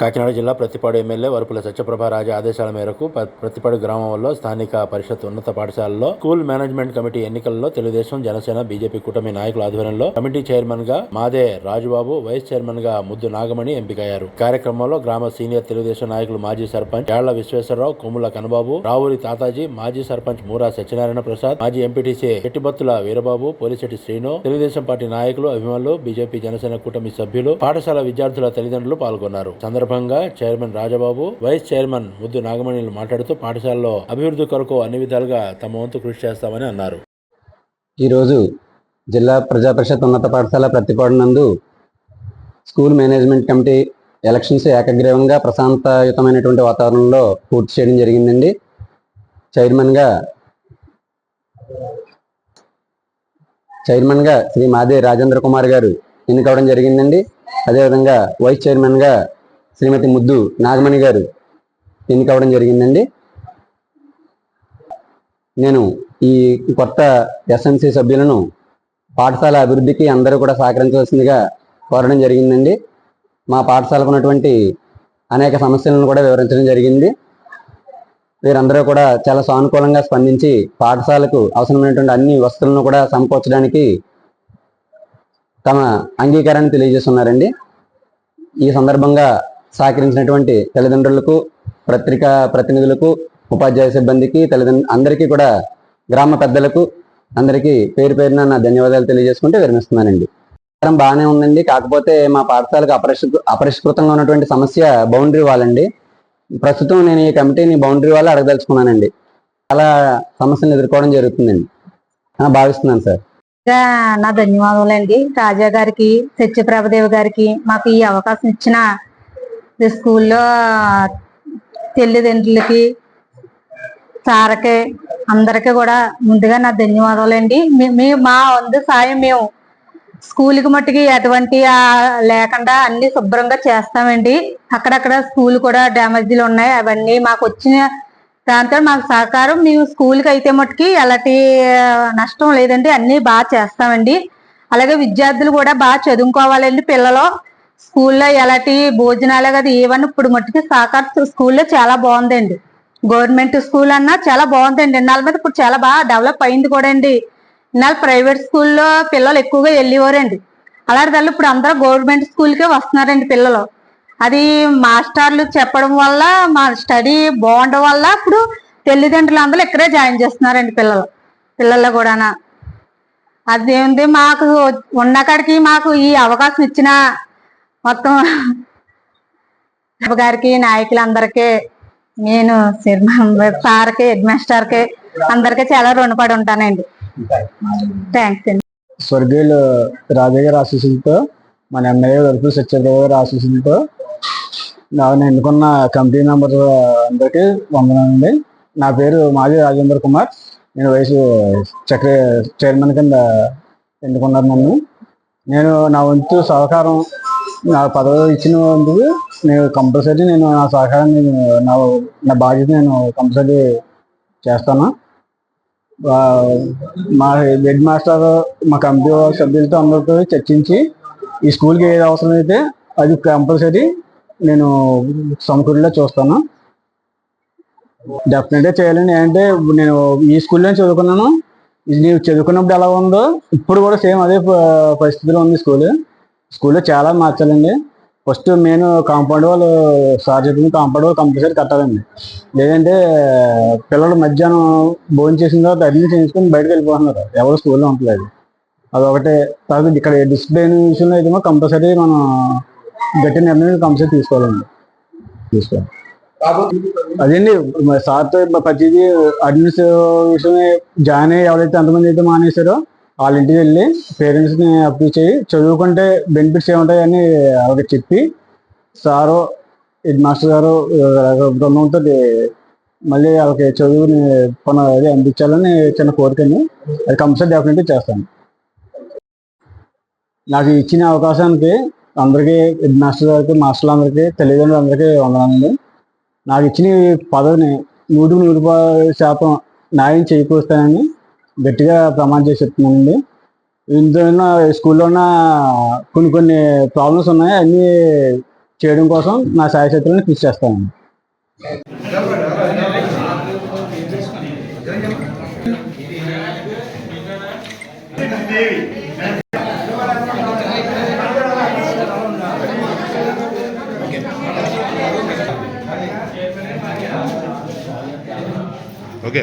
కాకినాడ జిల్లా ప్రతిపాడు ఎమ్మెల్యే వరపుల సత్యప్రభారాజు ఆదేశాల మేరకు ప్రతిపాడు గ్రామంలో స్థానిక పరిషత్ ఉన్నత పాఠశాలలో స్కూల్ మేనేజ్మెంట్ కమిటీ ఎన్నికల్లో తెలుగుదేశం జనసేన బీజేపీ కూటమి నాయకుల ఆధ్వర్యంలో కమిటీ చైర్మన్గా మాదే రాజుబాబు వైస్ చైర్మన్గా ముద్దు నాగమణి ఎంపికయ్యారు. కార్యక్రమంలో గ్రామ సీనియర్ తెలుగుదేశం నాయకులు మాజీ సర్పంచ్ యాళ్ళ విశ్వేశ్వరరావు కొమ్ముల కనబాబు రావురి తాతాజీ మాజీ సర్పంచ్ మూరా సత్యనారాయణ ప్రసాద్ మాజీ ఎంపీటీసీ చెట్టిబత్తుల వీరబాబు పోలిశెట్టి శ్రీను తెలుగుదేశం పార్టీ నాయకులు అభిమానులు బీజేపీ జనసేన కూటమి సభ్యులు పాఠశాల విద్యార్థుల తల్లిదండ్రులు పాల్గొన్నారు. సందర్భంగా చైర్మన్ రాజబాబు వైస్ చైర్మన్ ముద్దు నాగమణిలు మాట్లాడుతూ పాఠశాలలో అభివృద్ధి కొరకు అన్ని విధాలుగా తమ వంతు కృషి చేస్తామని అన్నారు. ఈరోజు జిల్లా ప్రజా పరిషత్ ఉన్నత పాఠశాల ప్రతిపాడనందు స్కూల్ మేనేజ్మెంట్ కమిటీ ఎలక్షన్స్ ఏకగ్రీవంగా ప్రశాంతయుతమైనటువంటి వాతావరణంలో పూర్తి చేయడం జరిగిందండి. చైర్మన్గా చైర్మన్గా శ్రీ మాదే రాజేంద్ర కుమార్ గారు ఎన్నికవడం జరిగిందండి. అదేవిధంగా వైస్ చైర్మన్గా శ్రీమతి ముద్దు నాగమణి గారు ఎన్నికవడం జరిగిందండి. నేను ఈ కొత్త ఎస్ఎంసి సభ్యులను పాఠశాల అభివృద్ధికి అందరూ కూడా సహకరించవలసిందిగా కోరడం జరిగిందండి. మా పాఠశాలకు ఉన్నటువంటి అనేక సమస్యలను కూడా వివరించడం జరిగింది. వీరందరూ కూడా చాలా సానుకూలంగా స్పందించి పాఠశాలకు అవసరమైనటువంటి అన్ని వస్తువులను కూడా సమకూర్చడానికి తమ అంగీకారాన్ని తెలియజేస్తున్నారండి. ఈ సందర్భంగా సహకరించినటువంటి తల్లిదండ్రులకు పత్రికా ప్రతినిధులకు ఉపాధ్యాయ సిబ్బందికి తల్లిదండ్రులు అందరికీ కూడా గ్రామ పెద్దలకు అందరికీ పేరు పేరున నా ధన్యవాదాలు తెలియజేసుకుంటే విరమిస్తున్నానండి. ప్రచారం బాగానే ఉందండి. కాకపోతే మా పాఠశాలకు అపరిష్కృ అపరిష్కృతంగా ఉన్నటువంటి సమస్య బౌండరీ వాల్ అండి ప్రస్తుతం నేను ఈ కమిటీని బౌండరీ వాల్ అడగదలుచుకున్నానండి. చాలా సమస్యలు ఎదుర్కోవడం జరుగుతుందండి. భావిస్తున్నాను సార్. నా ధన్యవాదాలండి రాజా గారికి సత్యప్రభదేవి గారికి మాకు ఈ అవకాశం ఇచ్చిన స్కూల్లో తల్లిదండ్రులకి సార్కి అందరికీ కూడా ముందుగా నా ధన్యవాదాలండి. మీ- మా వంతు సాయం మేము స్కూల్కి మట్టుకి ఎటువంటి లేకుండా అన్ని శుభ్రంగా చేస్తామండి. అక్కడక్కడ స్కూల్ కూడా డ్యామేజీలు ఉన్నాయి. అవన్నీ మాకు వచ్చిన దాంతో మాకు సహకారం. మేము స్కూల్కి అయితే మట్టుకి ఎలాంటి నష్టం లేదండి. అన్నీ బాగా చేస్తామండి. అలాగే విద్యార్థులు కూడా బాగా చదువుకోవాలండి పిల్లలు. స్కూల్లో ఎలాంటి భోజనాలు కదా ఏవన్నీ ఇప్పుడు మట్టుకి సహకార స్కూల్లో చాలా బాగుందండి. గవర్నమెంట్ స్కూల్ అన్నా చాలా బాగుందండి. ఇన్నాళ్ళ మీద ఇప్పుడు చాలా బాగా డెవలప్ అయింది కూడా అండి. ఇన్నాళ్ళు ప్రైవేట్ స్కూల్లో పిల్లలు ఎక్కువగా వెళ్ళేవారండి. అలాంటి వాళ్ళు ఇప్పుడు అందరూ గవర్నమెంట్ స్కూల్కే వస్తున్నారండి పిల్లలు. అది మాస్టర్లు చెప్పడం వల్ల మా స్టడీ బాగుండడం వల్ల ఇప్పుడు తల్లిదండ్రులు అందరూ ఇక్కడే జాయిన్ చేస్తున్నారండి పిల్లలు. పిల్లలు కూడానా. అదేంది మాకు ఉన్న కాడికి మాకు ఈ అవకాశం ఇచ్చిన మొత్తం గారికి నాయకులందరికీ నేను సార్కి హెడ్ మాస్టర్కి అందరికీ చాలా రుణపడి ఉంటానండి. థ్యాంక్స్ అండి. స్వర్గీయులు రాజయ్య గారి ఆశీస్సులతో మన ఎమ్మెల్యే వరకు సత్యదేవ్ గారి ఆశీస్సులతో నేను ఎన్నుకున్న కమిటీ మెంబర్ అందరికీ వందనండి నా పేరు మాజీ రాజేంద్ర కుమార్. నేను వయసు చక్ర చైర్మన్ కింద ఎన్నుకున్నారు నన్ను. నేను నా వంతు సహకారం నా పదవి ఇచ్చిన వంతుకు నేను కంపల్సరీ నేను నా సహకారం నేను నా నా బాధ్యత నేను కంపల్సరీ చేస్తాను. మా హెడ్ మాస్టర్ మా కమిటీ సభ్యులతో అందరితో చర్చించి ఈ స్కూల్కి ఏది అవసరమైతే అది కంపల్సరీ నేను సమకూరులో చూస్తాను. డెఫినెట్గా చేయాలండి అంటే నేను ఈ స్కూల్లో చదువుకున్నాను. ఇది నేను చదువుకున్నప్పుడు ఎలా ఉందో ఇప్పుడు కూడా సేమ్ అదే పరిస్థితిలో ఉంది స్కూల్ స్కూల్లో చాలా మార్చాలండి. ఫస్ట్ మెయిన్ కాంపౌండ్ వాళ్ళు సార్ చెప్పిన కాంపౌండ్ వాళ్ళు కంపల్సరీ కట్టాలండి. లేదంటే పిల్లలు మధ్యాహ్నం భోజనం చేసిన తర్వాత అడ్మిషన్ చేయించుకొని బయటకు వెళ్ళిపోతున్నారు. ఎవరు స్కూల్లో ఉంటలేదు అదొకటే. తర్వాత ఇక్కడ డిసిప్లిన్ విషయంలో అయితే కంపల్సరీ మనం గట్టి నిర్ణయం కంపల్సరీ తీసుకోవాలండి. తీసుకోవాలి. అదేండి సార్తో ప్రతిదీ అడ్మిషన్ విషయమే జాయిన్ అయ్యి ఎవరైతే ఎంతమంది అయితే మానేశారో వాళ్ళ ఇంటికి వెళ్ళి పేరెంట్స్ని అప్రోచ్ చేయి. చదువుకుంటే బెనిఫిట్స్ ఏముంటాయని వాళ్ళకి చెప్పి సారు హెడ్ మాస్టర్ గారు బృందంతో మళ్ళీ వాళ్ళకి చదువుని పని అది అందించాలని చిన్న కోరికని అది కంపల్సరీ డెఫినెట్గా చేస్తాను. నాకు ఇచ్చిన అవకాశానికి అందరికీ హెడ్ మాస్టర్ గారికి మాస్టర్లందరికీ తల్లిదండ్రులందరికీ వందనాలండి. నాకు ఇచ్చిన పదవిని నూటికి నూరు శాతం న్యాయం చేకూరుస్తానని గట్టిగా ప్రమాణం చేసి చెప్తున్నానండి. ఇందులో స్కూల్లో ఉన్న కొన్ని కొన్ని ప్రాబ్లమ్స్ ఉన్నాయి అన్నీ చేయడం కోసం నా సాయశక్తులను కృషి చేస్తానండి. Okay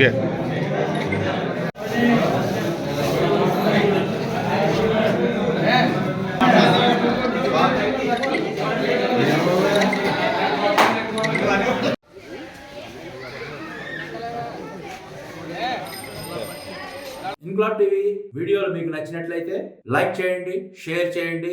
okay. ఇంక్లాబ్ టీవీ వీడియోలు మీకు నచ్చినట్లయితే లైక్ చేయండి షేర్ చేయండి.